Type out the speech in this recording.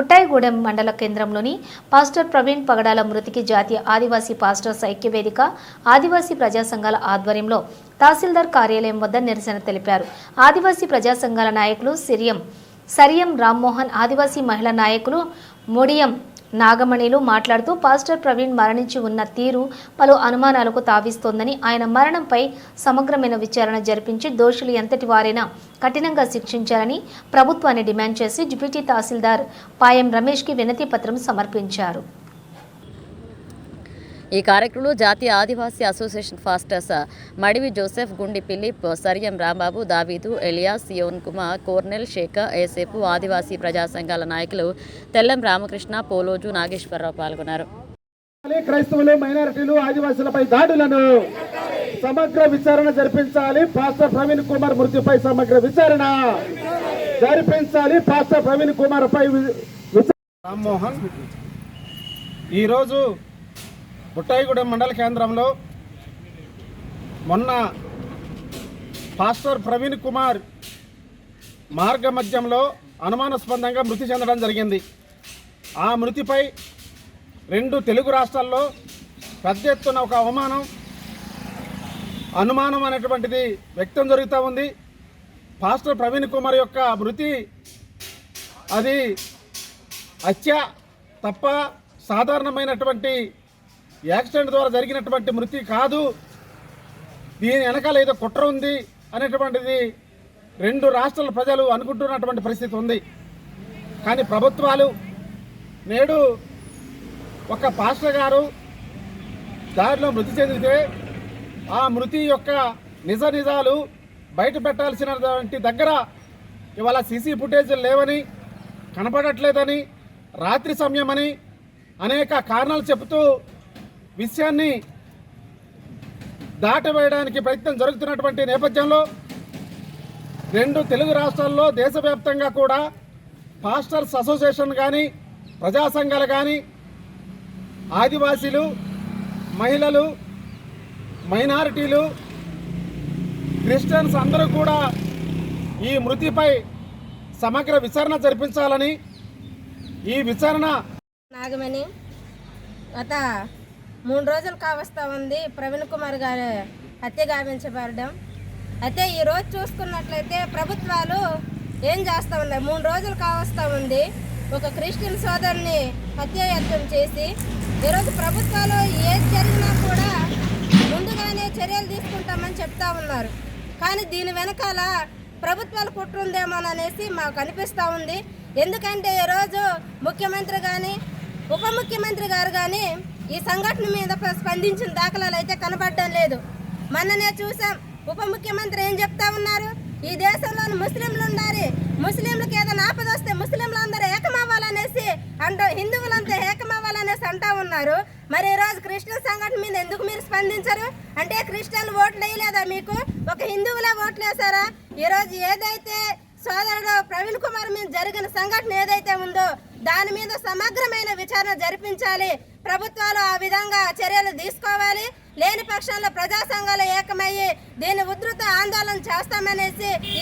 బుట్టాయిగూడెం మండల కేంద్రంలోని పాస్టర్ ప్రవీణ్ పగడాల మృతికి జాతీయ ఆదివాసీ పాస్టర్స్ ఐక్యవేదిక ఆదివాసీ ప్రజా సంఘాల ఆధ్వర్యంలో తహసీల్దార్ కార్యాలయం వద్ద నిరసన తెలిపారు. ఆదివాసీ ప్రజా సంఘాల నాయకులు సిరియం సరియం రామ్మోహన్ ఆదివాసీ మహిళా నాయకులు మొడియం నాగమణిలు మాట్లాడుతూ పాస్టర్ ప్రవీణ్ మరణించి ఉన్న తీరు పలు అనుమానాలకు తావిస్తోందని ఆయన మరణంపై సమగ్రమైన విచారణ జరిపించి దోషులు ఎంతటి వారైనా కఠినంగా శిక్షించాలని ప్రభుత్వాన్ని డిమాండ్ చేసి డిప్యూటీ తహసీల్దార్ పాయం రమేష్కి వినతి పత్రం సమర్పించారు. ఈ కార్యక్రమంలో జాతీయ ఆదివాసీ association pastors Madivi Joseph Gundi Philip Sariyam Rambabu Daveedu alias Yon Kumar Kornel Sekhar Esepu ఆదివాసీ ప్రజా సంఘాల నాయకులు తెల్లం రామకృష్ణ పోలోజు నాగేశ్వరరావు పాల్గొన్నారు. క్రైస్తవులు మైనారిటీలు ఆదివాసులపై దాడులను సమగ్ర విచారణ జరిపించాలి. పాస్టర్ ప్రవీణ్ కుమార్ మృతిపై సమగ్ర విచారణ జరిపించాలి. పాస్టర్ ప్రవీణ్ కుమార్ పై రామ్మోహన్ ఈరోజు బుట్టాయిగూడెం మండల కేంద్రంలో మొన్న పాస్టర్ ప్రవీణ్ కుమార్ మార్గ మధ్యంలో అనుమానాస్పదంగా మృతి చెందడం జరిగింది. ఆ మృతిపై రెండు తెలుగు రాష్ట్రాల్లో పెద్ద ఎత్తున ఒక అవమానం అనుమానం అనేటువంటిది వ్యక్తం జరుగుతూ ఉంది. పాస్టర్ ప్రవీణ్ కుమార్ యొక్క మృతి అది హత్య తప్ప సాధారణమైనటువంటి యాక్సిడెంట్ ద్వారా జరిగినటువంటి మృతి కాదు. దీని వెనకాల ఏదో కుట్ర ఉంది అనేటువంటిది రెండు రాష్ట్రాల ప్రజలు అనుకుంటున్నటువంటి పరిస్థితి ఉంది. కానీ ప్రభుత్వాలు నేడు ఒక పాస్టర్ గారు దారిలో మృతి చెందితే ఆ మృతి యొక్క నిజ నిజాలు బయట పెట్టాల్సినటువంటి దగ్గర ఇవాళ సీసీ ఫుటేజీలు లేవని కనపడట్లేదని రాత్రి సమయమని అనేక కారణాలు చెబుతూ విషయాన్ని దాటవేయడానికి ప్రయత్నం జరుగుతున్నటువంటి నేపథ్యంలో రెండు తెలుగు రాష్ట్రాల్లో దేశవ్యాప్తంగా కూడా పాస్టర్స్ అసోసియేషన్ కానీ ప్రజా సంఘాలు కానీ ఆదివాసీలు మహిళలు మైనారిటీలు క్రిస్టియన్స్ అందరూ కూడా ఈ మృతిపై సమగ్ర విచారణ జరిపించాలని ఈ విచారణ నాగమణి గత మూడు రోజులు కావస్తా ఉంది ప్రవీణ్ కుమార్ గారి హత్య గావించబడడం. అయితే ఈ రోజు చూసుకున్నట్లయితే ప్రభుత్వాలు ఏం చేస్తూ ఉన్నాయి? మూడు రోజులు కావస్తా ఉంది. ఒక క్రిస్టియన్ సోదరుని హత్యాయత్నం చేసి ఈరోజు ప్రభుత్వాలు ఏది జరిగినా కూడా ముందుగానే చర్యలు తీసుకుంటామని చెప్తా ఉన్నారు. కానీ దీని వెనకాల ప్రభుత్వాలు కుట్రుందేమోననేసి మాకు అనిపిస్తూ ఉంది. ఎందుకంటే ఈరోజు ముఖ్యమంత్రి కానీ ఉప ముఖ్యమంత్రి గారు కానీ ఈ సంఘటన మీద స్పందించిన దాఖలాలు అయితే కనబడడం లేదు. మొన్ననే చూసాం ఉప ముఖ్యమంత్రి ఏం చెప్తా ఉన్నారు? ఈ దేశంలోని ముస్లింలు ఉండాలి ముస్లింలకు ఏదైనా ఆపద వస్తే ముస్లింలు అందరూ ఏకమవ్వాలనేసి అంటూ హిందువులంతా ఏకమవ్వాలనేసి అంటా ఉన్నారు. మరి ఈరోజు క్రిస్టియన్ సంఘటన మీద ఎందుకు మీరు స్పందించరు? అంటే క్రిస్టియన్ ఓట్లు వేయలేదా మీకు? ఒక హిందువులే ఓట్లు వేసారా ఈరోజు ఏదైతే సోదరుడు ప్రవీణ్ కుమార్ మీద జరిగిన సంఘటన ఏదైతే ఉందో దాని మీద సమగ్రమైన విచారణ జరిపించాలి. ప్రభుత్వాలు ఆ విధంగా చర్యలు తీసుకోవాలి. లేని పక్షంలో ప్రజా సంఘాలు ఏకమయ్యి దీన్ని ఉధృత ఆందోళన చేస్తామనేసి